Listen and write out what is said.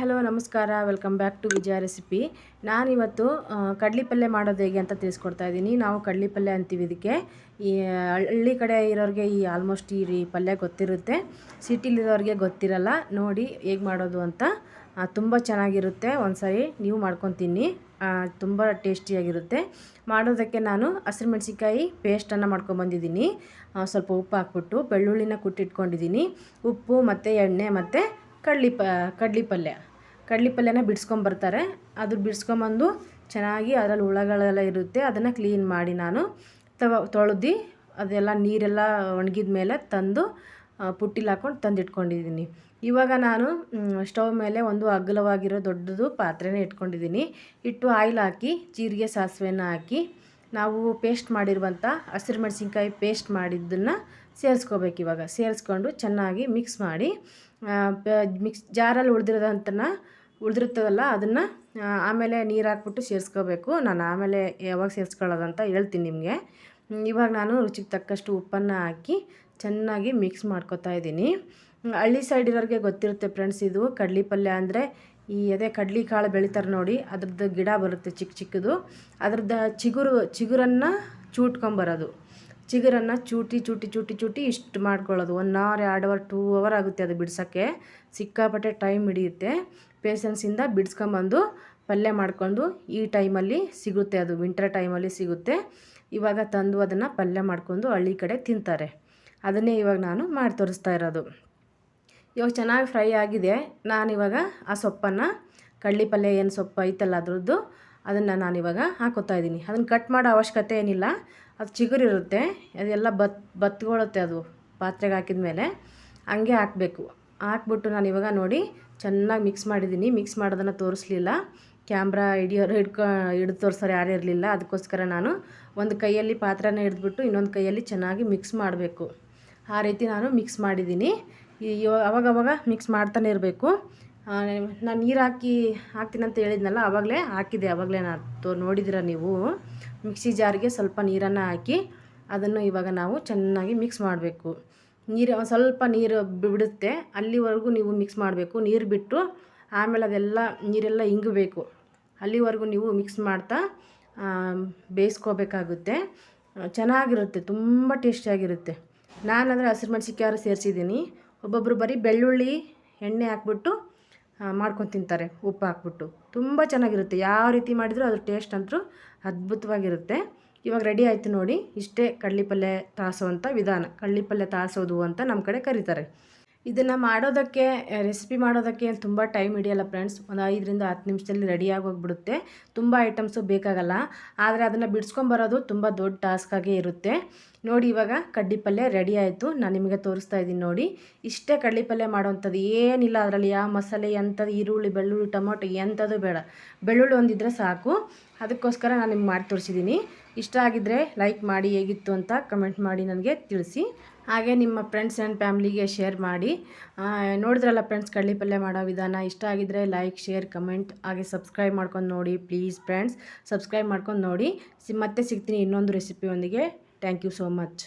Hello, ನಮಸ್ಕಾರ. Welcome back to Vijaya recipe. ನಾನಿವತ್ತು ಕಡ್ಲಿ ಪಲ್ಯ ಮಾಡೋದು ಹೇಗೆ ಅಂತ ತಿಳಿಸ್ಕೊಡ್ತಾ ಇದ್ದೀನಿ. ನಾವು ಕಡ್ಲಿ ಪಲ್ಯ ಅಂತೀವಿ ಇದಕ್ಕೆ. ಈ, ಹಳ್ಳಿ ಕಡೆ ಇರೋರಿಗೆ ಈ ಆಲ್ಮೋಸ್ಟ್ ಈ ರೀ ಪಲ್ಯ ಗೊತ್ತಿರುತ್ತೆ. ಸಿಟಿಲಿರೋರಿಗೆ ಗೊತ್ತಿರಲ್ಲ. ನೋಡಿ ಹೇಗೆ ಮಾಡೋದು ಅಂತ. ತುಂಬ ಚೆನ್ನಾಗಿರುತ್ತೆ. ಒಂದ್ಸರಿ ನೀವು ಮಾಡ್ಕೊತೀನಿ ತುಂಬ ಟೇಸ್ಟಿಯಾಗಿರುತ್ತೆ. ಮಾಡೋದಕ್ಕೆ ನಾನು ಹಸಿರು ಮೆಣಸಿನ್ಕಾಯಿ ಪೇಸ್ಟನ್ನು ಮಾಡ್ಕೊಂಬಂದಿದ್ದೀನಿ ಸ್ವಲ್ಪ ಉಪ್ಪು ಹಾಕ್ಬಿಟ್ಟು ಬೆಳ್ಳುಳ್ಳಿನ ಕುಟ್ಟಿಟ್ಕೊಂಡಿದ್ದೀನಿ. ಉಪ್ಪು ಮತ್ತು ಎಣ್ಣೆ ಮತ್ತು ಕಡ್ಲಿ ಪ, ಕಡ್ಲಿ ಪಲ್ಯ. ಕಡ್ಲಿ ಪಲ್ಯನ ಬಿಡಿಸ್ಕೊಂಬರ್ತಾರೆ. ಅದು ಬಿಡಿಸ್ಕೊಂಬಂದು ಚೆನ್ನಾಗಿ ಅದರಲ್ಲಿ ಹುಳಗಳೆಲ್ಲ ಇರುತ್ತೆ, ಅದನ್ನು ಕ್ಲೀನ್ ಮಾಡಿ ನಾನು ತವ, ತೊಳೆದು ಅದೆಲ್ಲ ನೀರೆಲ್ಲ ಒಣಗಿದ ಮೇಲೆ ತಂದು ಪುಟ್ಟಿಲಿ ಹಾಕ್ಕೊಂಡು ತಂದಿಟ್ಕೊಂಡಿದ್ದೀನಿ ಇವಾಗ ನಾನು ಸ್ಟವ್ ಮೇಲೆ ಒಂದು ಅಗಲವಾಗಿರೋ ದೊಡ್ಡದು ಪಾತ್ರೆನೇ ಇಟ್ಕೊಂಡಿದ್ದೀನಿ ಇಟ್ಟು ಆಯಿಲ್ ಹಾಕಿ, ಜೀರಿಗೆ ಸಾಸಿವೆನ ಹಾಕಿ, ನಾವು ಪೇಸ್ಟ್ ಮಾಡಿರುವಂಥ ಹಸಿರು ಮೆಣಸಿನ್ಕಾಯಿ ಪೇಸ್ಟ್ ಮಾಡಿದ್ದನ್ನು ಸೇರಿಸ್ಕೋಬೇಕು ಇವಾಗ. ಸೇರಿಸ್ಕೊಂಡು ಚೆನ್ನಾಗಿ ಮಿಕ್ಸ್ ಮಾಡಿ ಮಿಕ್ಸ್ ಜಾರಲ್ಲಿ ಉಳಿದಿರೋದಂತನ ಉಳಿದಿರ್ತದಲ್ಲ ಅದನ್ನು ಆಮೇಲೆ ನೀರು ಹಾಕ್ಬಿಟ್ಟು ಸೇರಿಸ್ಕೋಬೇಕು. ನಾನು ಆಮೇಲೆ ಯಾವಾಗ ಸೇರಿಸ್ಕೊಳ್ಳೋದಂತ ಹೇಳ್ತೀನಿ ನಿಮಗೆ. ಇವಾಗ ನಾನು ರುಚಿಗೆ ತಕ್ಕಷ್ಟು ಉಪ್ಪನ್ನು ಹಾಕಿ ಚೆನ್ನಾಗಿ ಮಿಕ್ಸ್ ಮಾಡ್ಕೊತಾ ಇದ್ದೀನಿ. ಹಳ್ಳಿ ಸೈಡ್ ಇರೋರಿಗೆ ಗೊತ್ತಿರುತ್ತೆ ಫ್ರೆಂಡ್ಸ್ ಇದು. ಕಡ್ಲಿ ಪಲ್ಯ ಅಂದರೆ ಈ ಅದೇ ಕಡ್ಲಿ ಕಾಳು ಬೆಳಿತಾರೆ ನೋಡಿ, ಅದ್ರದ್ದು ಗಿಡ ಬರುತ್ತೆ ಚಿಕ್ಕ ಚಿಕ್ಕದು. ಅದ್ರದ್ದು ಚಿಗುರು, ಚಿಗುರನ್ನು ಚೂಟ್ಕೊಂಬರೋದು. ಚಿಗುರನ್ನು ಚೂಟಿ ಚೂಟಿ ಚೂಟಿ ಚೂಟಿ ಇಷ್ಟು ಮಾಡ್ಕೊಳ್ಳೋದು. ಒನ್ ಅವರ್ ಎರಡು ಅವರ್ ಟೂ ಅವರ್ ಆಗುತ್ತೆ ಅದು ಬಿಡ್ಸೋಕ್ಕೆ. ಸಿಕ್ಕಾಪಟ್ಟೆ ಟೈಮ್ ಹಿಡಿಯುತ್ತೆ. ಪೇಷನ್ಸಿಂದ ಬಿಡ್ಸ್ಕೊಂಬಂದು ಪಲ್ಯ ಮಾಡಿಕೊಂಡು ಈ ಟೈಮಲ್ಲಿ ಸಿಗುತ್ತೆ ಅದು. ವಿಂಟರ್ ಟೈಮಲ್ಲಿ ಸಿಗುತ್ತೆ. ಇವಾಗ ತಂದು ಅದನ್ನು ಪಲ್ಯ ಮಾಡ್ಕೊಂಡು ಹಳ್ಳಿ ಕಡೆ ತಿಂತಾರೆ. ಅದನ್ನೇ ಇವಾಗ ನಾನು ಮಾಡಿ ತೋರಿಸ್ತಾ ಇರೋದು. ಇವಾಗ ಚೆನ್ನಾಗಿ ಫ್ರೈ ಆಗಿದೆ. ನಾನಿವಾಗ ಆ ಸೊಪ್ಪನ್ನು, ಕಳ್ಳಿ ಪಲ್ಯ ಏನು ಸೊಪ್ಪು ಐತಲ್ಲ ಅದ್ರದ್ದು ಅದನ್ನು ನಾನಿವಾಗ ಹಾಕೋತಾ ಇದ್ದೀನಿ. ಅದನ್ನು ಕಟ್ ಮಾಡೋ ಅವಶ್ಯಕತೆ ಏನಿಲ್ಲ. ಅದು ಚಿಗುರಿರುತ್ತೆ ಅದೆಲ್ಲ ಬತ್ ಬತ್ಕೊಳ್ಳುತ್ತೆ ಅದು ಪಾತ್ರೆಗೆ ಹಾಕಿದ ಮೇಲೆ. ಹಂಗೆ ಹಾಕಬೇಕು. ಹಾಕ್ಬಿಟ್ಟು ನಾನು ಇವಾಗ ನೋಡಿ ಚೆನ್ನಾಗಿ ಮಿಕ್ಸ್ ಮಾಡಿದ್ದೀನಿ. ಮಿಕ್ಸ್ ಮಾಡೋದನ್ನು ತೋರಿಸ್ಲಿಲ್ಲ. ಕ್ಯಾಮ್ರಾ ಹಿಡಿಯೋರು ಹಿಡ್ಕೊ, ಹಿಡಿದು ತೋರಿಸೋರು ಯಾರು ಇರಲಿಲ್ಲ. ಅದಕ್ಕೋಸ್ಕರ ನಾನು ಒಂದು ಕೈಯಲ್ಲಿ ಪಾತ್ರೆನ ಹಿಡಿದ್ಬಿಟ್ಟು ಇನ್ನೊಂದು ಕೈಯಲ್ಲಿ ಚೆನ್ನಾಗಿ ಮಿಕ್ಸ್ ಮಾಡಬೇಕು. ಆ ರೀತಿ ನಾನು ಮಿಕ್ಸ್ ಮಾಡಿದ್ದೀನಿ. ಅವಾಗವಾಗ ಮಿಕ್ಸ್ ಮಾಡ್ತಾನೆ ಇರಬೇಕು. ನಾನು ನೀರು ಹಾಕಿ ಹಾಕ್ತೀನಿ ಅಂತ ಹೇಳಿದ್ನಲ್ಲ ಆವಾಗಲೇ ಹಾಕಿದೆ ಆವಾಗಲೇ ನಾನು ತೋ ನೋಡಿದಿರ ನೀವು. ಮಿಕ್ಸಿ ಜಾರಿಗೆ ಸ್ವಲ್ಪ ನೀರನ್ನು ಹಾಕಿ ಅದನ್ನು ಇವಾಗ ನಾವು ಚೆನ್ನಾಗಿ ಮಿಕ್ಸ್ ಮಾಡಬೇಕು. ನೀರು ಸ್ವಲ್ಪ ನೀರು ಬಿಡುತ್ತೆ, ಅಲ್ಲಿವರೆಗೂ ನೀವು ಮಿಕ್ಸ್ ಮಾಡಬೇಕು. ನೀರು ಬಿಟ್ಟು ಆಮೇಲೆ ಅದೆಲ್ಲ ನೀರೆಲ್ಲ ಇಂಗಬೇಕು. ಅಲ್ಲಿವರೆಗೂ ನೀವು ಮಿಕ್ಸ್ ಮಾಡ್ತಾ ಬೇಯಿಸ್ಕೋಬೇಕಾಗುತ್ತೆ. ಚೆನ್ನಾಗಿರುತ್ತೆ, ತುಂಬ ಟೇಸ್ಟಿಯಾಗಿರುತ್ತೆ ನಾನಂದರೆ ಹಸಿರು ಮೆಣಸಿನ್ಕಾಯಿ ಸೇರಿಸಿದ್ದೀನಿ. ಒಬ್ಬೊಬ್ಬರು ಬರೀ ಬೆಳ್ಳುಳ್ಳಿ ಎಣ್ಣೆ ಹಾಕ್ಬಿಟ್ಟು ಮಾಡ್ಕೊಂಡು ತಿಂತಾರೆ. ಉಪ್ಪು ಹಾಕ್ಬಿಟ್ಟು. ತುಂಬ ಚೆನ್ನಾಗಿರುತ್ತೆ. ಯಾವ ರೀತಿ ಮಾಡಿದರೂ ಅದ್ರ ಟೇಸ್ಟ್ ಅಂತೂ ಅದ್ಭುತವಾಗಿರುತ್ತೆ. ಇವಾಗ ರೆಡಿ ಆಯಿತು ನೋಡಿ, ಇಷ್ಟೇ ಕಡ್ಲಿಪಲ್ಯ ತಾಸೋ ಅಂತ ವಿಧಾನ. ಕಡ್ಲಿಪಲ್ಲೆ ತಾಸೋದು ಅಂತ ನಮ್ಮ ಕಡೆ ಕರೀತಾರೆ. ಇದನ್ನು ಮಾಡೋದಕ್ಕೆ ರೆಸಿಪಿ ಮಾಡೋದಕ್ಕೆ ತುಂಬ ಟೈಮ್ ಹಿಡಿಯಲ್ಲ ಫ್ರೆಂಡ್ಸ್ ಒಂದು ಐದರಿಂದ ಹತ್ತು ನಿಮಿಷದಲ್ಲಿ ರೆಡಿಯಾಗಿ ಹೋಗ್ಬಿಡುತ್ತೆ ತುಂಬ ಐಟಮ್ಸು ಬೇಕಾಗಲ್ಲ. ಆದರೆ ಅದನ್ನು ಬಿಡಿಸ್ಕೊಂಬರೋದು ತುಂಬ ದೊಡ್ಡ ಟಾಸ್ಕಾಗೇ ಇರುತ್ತೆ. ನೋಡಿ ಇವಾಗ ಕಡ್ಡಿ ಪಲ್ಯ ರೆಡಿ ಆಯಿತು. ನಾನು ನಿಮಗೆ ತೋರಿಸ್ತಾ ಇದ್ದೀನಿ ನೋಡಿ. ಇಷ್ಟೇ ಕಡ್ಲಿ ಪಲ್ಯ ಮಾಡೋವಂಥದ್ದು ಏನಿಲ್ಲ ಅದರಲ್ಲಿ ಯಾವ ಮಸಾಲೆ ಎಂಥದ್ದು, ಈರುಳ್ಳಿ, ಬೆಳ್ಳುಳ್ಳಿ, ಟೊಮೊಟೊ ಎಂಥದ್ದು ಬೇಡ. ಬೆಳ್ಳುಳ್ಳಿ ಒಂದಿದ್ರೆ ಸಾಕು. ಅದಕ್ಕೋಸ್ಕರ ನಾನು ನಿಮ್ಗೆ ಮಾಡಿ ತೋರಿಸಿದ್ದೀನಿ. ಇಷ್ಟ ಆಗಿದ್ದರೆ ಲೈಕ್ ಮಾಡಿ ಹೇಗಿತ್ತು ಅಂತ ಕಮೆಂಟ್ ಮಾಡಿ ನನಗೆ ತಿಳಿಸಿ. ಹಾಗೆ ನಿಮ್ಮ ಫ್ರೆಂಡ್ಸ್ ಆ್ಯಂಡ್ ಫ್ಯಾಮ್ಲಿಗೆ ಶೇರ್ ಮಾಡಿ. ನೋಡಿದ್ರಲ್ಲ ಫ್ರೆಂಡ್ಸ್ ಕಡ್ಲಿ ಪಲ್ಯ ಮಾಡೋ ವಿಧಾನ. ಇಷ್ಟ ಆಗಿದ್ದರೆ ಲೈಕ್ ಶೇರ್ ಕಮೆಂಟ್ ಹಾಗೆ ಸಬ್ಸ್ಕ್ರೈಬ್ ಮಾಡ್ಕೊಂಡು ನೋಡಿ ಪ್ಲೀಸ್ ಫ್ರೆಂಡ್ಸ್ ಸಬ್ಸ್ಕ್ರೈಬ್ ಮಾಡ್ಕೊಂಡು ನೋಡಿ. ಮತ್ತೆ ಸಿಗ್ತೀನಿ ಇನ್ನೊಂದು ರೆಸಿಪಿಯೊಂದಿಗೆ ಥ್ಯಾಂಕ್ ಯು ಸೋ ಮಚ್